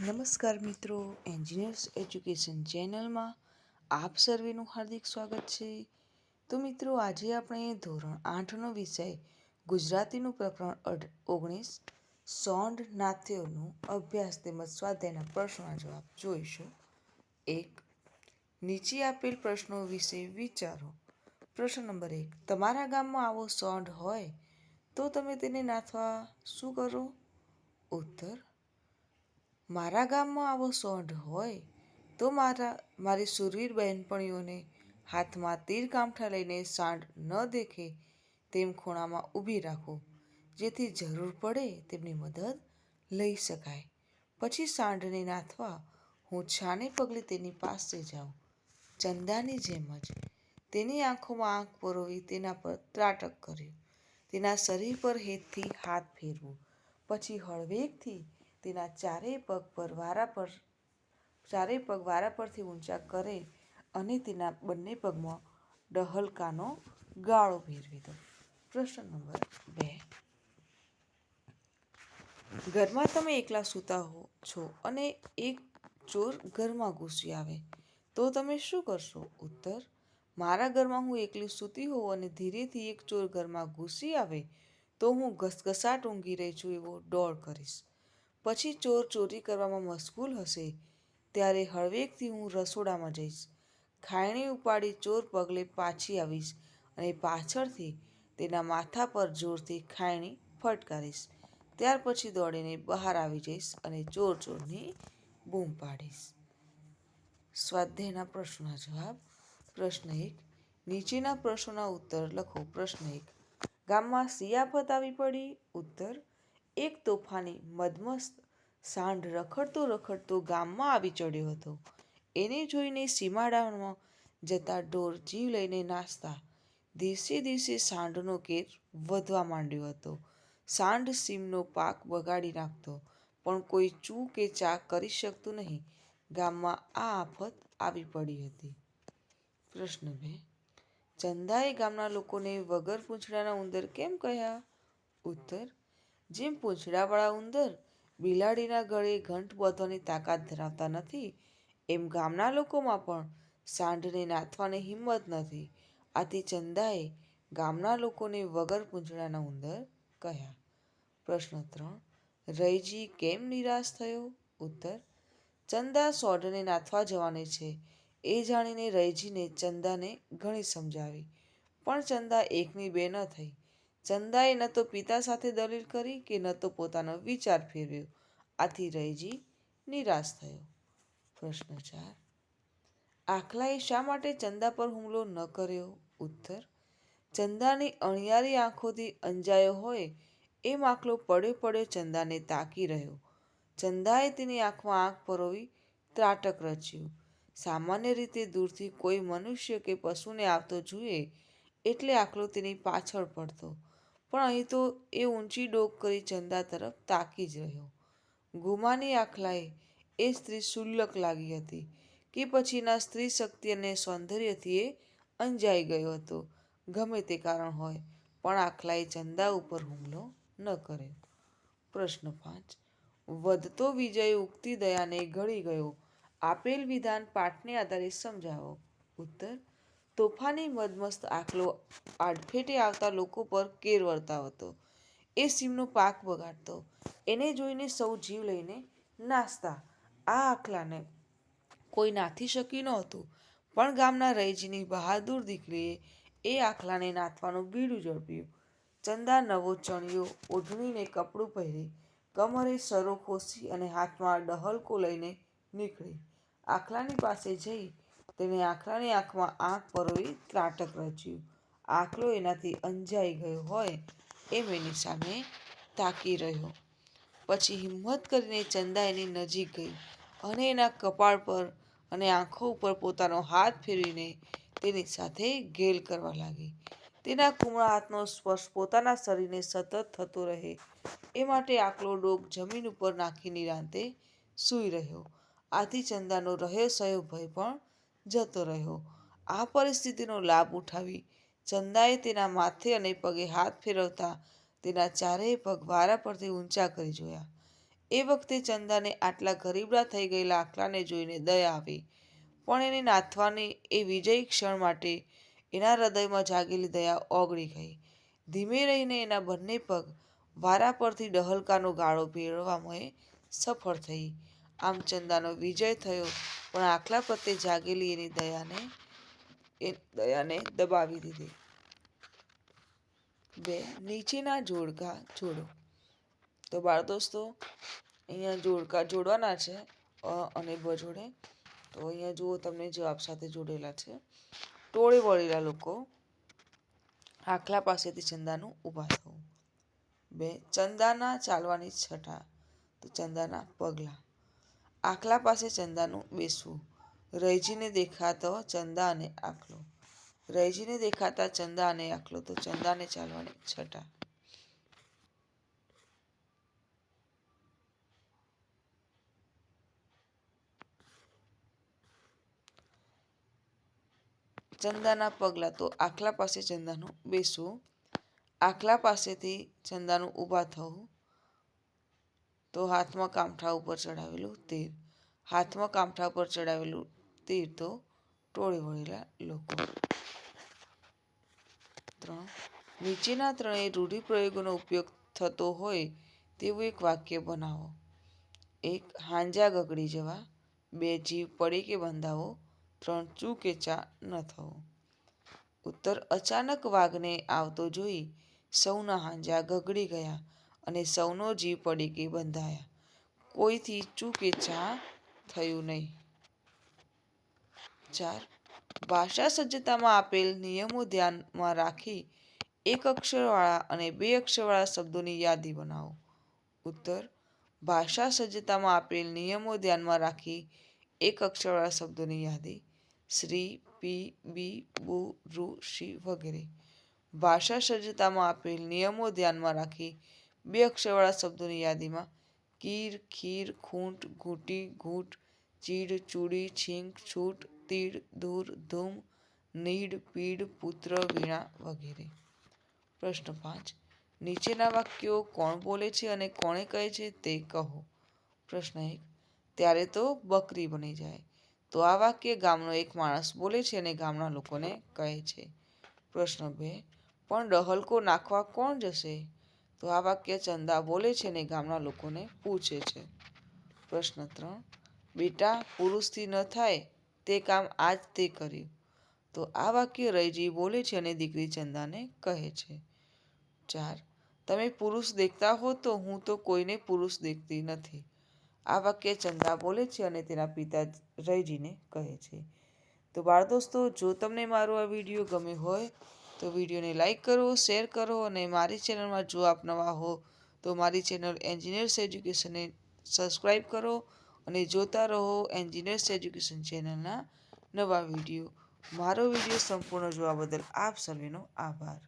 નમસ્કાર મિત્રો engineers education ચેનલમાં આપ સર્વેનું હાર્દિક સ્વાગત છે. તો મિત્રો, આજે આપણે ધોરણ આઠનો વિષય ગુજરાતીનું પ્રકરણ અઢ ઓગણીસ સોંડ નાથ્યોનું અભ્યાસ તેમજ સ્વાધ્યાયના પ્રશ્નોના જવાબ જોઈશું. એક, નીચે આપેલ પ્રશ્નો વિશે વિચારો. પ્રશ્ન નંબર એક, તમારા ગામમાં આવો સોંડ હોય તો તમે તેને નાથવા શું કરો? ઉત્તર મારા ગામમાં આવો સોંઢ હોય તો મારા, મારી સુરવીર બહેનપણીઓને હાથમાં તીર કામઠા લઈને સાંઢ ન દેખે તેમ ખૂણામાં ઊભી રાખો. જેથી જરૂર પડે તેમની મદદ લઈ શકાય. પછી સાંઢને નાથવા હું છાને પગલે તેની પાસે જાઉં. ચંદાની જેમ જ તેની આંખોમાં આંખ પરોવી તેના પર ત્રાટક કર્યું. તેના શરીર પર હેતથી હાથ ફેરવું. પછી હળવેકથી તેના ચારેય પગ પર વારા પર, ચારેય પગ વારા પરથી ઊંચા કરે અને તેના બંને પગમાં ડહલકાનો ગાળો ભેરવી દો. પ્રશ્ન નંબર બે. ઘરમાં તમે એકલા સૂતા હો છો અને એક ચોર ઘરમાં ઘૂસી આવે, તો તમે શું કરશો? ઉત્તર, મારા ઘરમાં હું એકલી સૂતી હોઉં અને ધીરેથી એક ચોર ઘરમાં ઘૂસી આવે, તો હું ઘસઘસાટ ઊંઘી રહી છું એવો ડોળ કરીશ. પછી ચોર ચોરી કરવામાં મશગુલ હશે, ત્યારે હળવેકથી હું રસોડામાં જઈશ. ખાયણી ઉપાડી ચોર પગલે પાછી આવીશ અને પાછળથી તેના માથા પર જોરથી ખાયણી ફટકારીશ. ત્યાર પછી દોડીને બહાર આવી જઈશ અને ચોર ચોરની બૂમ પાડીશ. સ્વાધ્યાયના પ્રશ્નોના જવાબ. પ્રશ્ન એક. નીચેના પ્રશ્નોના ઉત્તર લખો. પ્રશ્ન એક. ગામમાં સિયાફત આવી પડી? ઉત્તર. એક તોફાને મદમસ્ત સાંઢ રખડતો રખડતો ગામમાં આવી ચડ્યો હતો. એને જોઈને સીમાડામાં જતા ઢોર જીવ લઈને નાચતા દિવસે દિવસે સાંઢનો કેર વધવા માંડ્યો હતો. સાંઢ સીમનો પાક બગાડી નાખતો, પણ કોઈ ચૂ કે ચા કરી શકતું નહીં. ગામમાં આ આફત આવી પડી હતી. પ્રશ્ન બે, ચંદાએ ગામના લોકોને વગર પૂંછડાના ઉંદર કેમ કહ્યા? ઉત્તર જેમ પૂંછડાવાળા ઉંદર બિલાડીના ગળે ઘંટ બાંધવાની તાકાત ધરાવતા નથી, એમ ગામના લોકોમાં પણ સાંઢને નાથવાની હિંમત નથી. આથી ચંદાએ ગામના લોકોને વગર પૂંછડાના ઉંદર કહ્યા. પ્રશ્ન ત્રણ રૈજી કેમ નિરાશ થયો? ઉત્તર, ચંદા સોઢને નાથવા જવાની છે. એ જાણીને રૈજીને ચંદાને ઘણી સમજાવી. પણ ચંદા એકની બે ન થઈ. ચંદાએ ન તો પિતા સાથે દલીલ કરી કે ન તો પોતાનો વિચાર ફેરવ્યો. આથી રૈજી નિરાશ થયો. પ્રશ્ન ચાર. આખલાએ શા માટે ચંદા પર હુમલો ન કર્યો? ઉત્તર. ચંદાની અણિયારી આંખોથી અંજાયો હોય એમ આખલો પડ્યો પડ્યો ચંદાને તાકી રહ્યો. ચંદાએ તેની આંખમાં આંખ પરોવી ત્રાટક રચ્યું. સામાન્ય રીતે દૂરથી કોઈ મનુષ્ય કે પશુને આવતો જુએ એટલે આખલો તેની પાછળ પડતો. પણ અહીં તો એ ઊંચી ડોક કરી ચંદા તરફ તાકી જ રહ્યો. ગુમાની આખલાએ એ સ્ત્રી શુલ્લક લાગી હતી કે પછીના સ્ત્રી શક્તિ અને સૌંદર્યથી એ અંજાઈ ગયો હતો. ગમે તે કારણ હોય, પણ આખલાએ ચંદા ઉપર હુમલો ન કર્યો. પ્રશ્ન પાંચ. વધતો વિજય ઉગતી દયાને ઘડી ગયો. આપેલ વિધાન પાઠને આધારે સમજાવો. ઉત્તર તોફાની મદમસ્ત આકલો આડફેટે આવતા લોકો પર કેર વર્તાવતો. એ સીમનો પાક બગાડતો. એને જોઈને સૌ જીવ લઈને નાચતા આ આખલાને કોઈ નાથી શકી નહોતું. પણ ગામના રૈજીની બહાદુર દીકરીએ એ આખલાને નાથવાનું બીડું ઝડપ્યું. ચંદા નવો ચણિયો ઓઢણીને કપડું પહેરી કમરે સરો ખોસી અને હાથમાં ડહલકો લઈને નીકળી. આખલાની પાસે જઈ તેણે આખલાની આંખમાં આંખ પરોવી ત્રાટક રચ્યું. આખલો એનાથી અંજાઈ ગયો હોય એમ એની સામે તાકી રહ્યો. પછી હિંમત કરીને ચંદા એની નજીક ગઈ અને એના કપાળ પર અને આંખો ઉપર પોતાનો હાથ ફેરવીને તેની સાથે ઘેલ કરવા લાગી. તેના કુમળા હાથનો સ્પર્શ પોતાના શરીરને સતત થતો રહે એ માટે આકલો ડોક જમીન ઉપર નાખી નિરાંતે સૂઈ રહ્યો. આથી ચંદાનો રહ્યો સહયો ભય પણ જતો રહ્યો. આ પરિસ્થિતિનો લાભ ઉઠાવી ચંદાએ તેના માથે અને પગે હાથ ફેરવતા તેના ચારેય પગ વારા પરથી ઊંચા કરી જોયા. એ વખતે ચંદાને આટલા ગરીબડા થઈ ગયેલા આકલાને જોઈને દયા આવી. પણ એને નાથવાની એ વિજયી ક્ષણ માટે એના હૃદયમાં જાગેલી દયા ઓગળી ગઈ. ધીમે રહીને એના બંને પગ વારા પરથી ડહલકાનો ગાળો ભેળવવામાં સફળ થઈ. આમ ચંદાનો વિજય થયો પણ આખલા પ્રત્યે જાગેલી એની દયાને, એ દયાને દબાવી દીધી. બે, નીચેના જોડકા જોડો. તો બાળ દોસ્તો અહીંયા જોડકા જોડવાના છે, અ અને બ જોડે. તો અહીંયા જુઓ તમને જવાબ સાથે જોડેલા છે. ટોળે વળેલા લોકો આખલા પાસેથી ચંદાનું ઊભા થવું. બે, ચંદાના ચાલવાની છઠા તો ચંદાના પગલાં. આખલા પાસે ચંદાનું બેસવું. રૈજીને દેખાતો ચંદા અને આખલો. રૈજીને દેખાતા ચંદા અને આખલો તો ચંદાને ચાલવાની છટા. ચંદાના પગલાં તો આખલા પાસે ચંદાનું બેસવું. આખલા પાસેથી ચંદાનું ઊભા થવું. તો હાથમાં કામઠા ઉપર ચડાવેલું તીર. હાથમાં કામઠા ઉપર ચડાવેલું તીર તો ટોળી વળેલા લોકો. ત્રણ. નીચેના ત્રણેય રૂઢિપ્રયોગોનો ઉપયોગ થતો હોય તેવું એક વાક્ય બનાવો. એક, હાંજા ગગડી જવા. બે જીવ પડે કે બંધાવો. ત્રણ, ચૂ ચા ન થવો. ઉત્તર, અચાનક વાઘને આવતો જોઈ સૌના હાંજા ગગડી ગયા. અને સૌનો જીવ પડી કે બંધાયા. કોઈથી ચૂ કે ચા થયું નહીં. ચાર. ભાષા સજ્જતામાં આપેલ નિયમો ધ્યાનમાં રાખી એક અક્ષરવાળા અને બે અક્ષરવાળા શબ્દોની યાદી બનાવો. ઉત્તર. ભાષા સજ્જતામાં આપેલ નિયમો ધ્યાનમાં રાખી એક અક્ષરવાળા શબ્દોની યાદી. શ્રી, પી, બી, બુ રૂ શી વગેરે. ભાષા સજ્જતામાં આપેલ નિયમો ધ્યાનમાં રાખી બે અક્ષરવાળા શબ્દોની યાદીમાં કીર, ખીર, ખૂંટ, ઘૂંટી, ઘૂંટ, ચીડ, ચૂડી, છીંક, છૂટ, તીડ, ધૂર, ધૂમ, નીડ, પીડ, પુત્ર, વીણા વગેરે. પ્રશ્ન પાંચ. નીચેના વાક્યો કોણ બોલે છે અને કોણે કહે છે તે કહો. પ્રશ્ન એક. ત્યારે તો બકરી બની જાય. તો આ વાક્ય ગામનો એક માણસ બોલે છે અને ગામના લોકોને કહે છે. પ્રશ્ન બે. પણ ડહલકો નાખવા કોણ જશે? તો આ વાક્ય ચંદા બોલે છે અને ગામના લોકોને પૂછે છે. પ્રશ્ન ત્રણ. બેટા, પુરુષથી ન થાય, તે કામ આજ તે કર્યું. તો આ વાક્ય રૈજી બોલે છે અને દીકરી ચંદાને કહે છે. ચાર. તમે પુરુષ દેખતા હો તો હું તો કોઈને પુરુષ દેખતી નથી. આ વાક્ય ચંદા બોલે છે અને તેના પિતા રૈજીને કહે છે. તો બાળ દોસ્તો, જો તમને મારો આ વીડિયો ગમ્યો હોય તો વિડીયોને લાઇક કરો, શેર કરો અને મારી ચેનલમાં જો આપ નવા હો, તો મારી ચેનલ એન્જિનિયર્સ એજ્યુકેશનને સબસ્ક્રાઈબ કરો અને જોતા રહો એન્જિનિયર્સ એજ્યુકેશન ચેનલના નવા વીડિયો. મારો વીડિયો સંપૂર્ણ જોવા બદલ આપ સર્વેનો આભાર.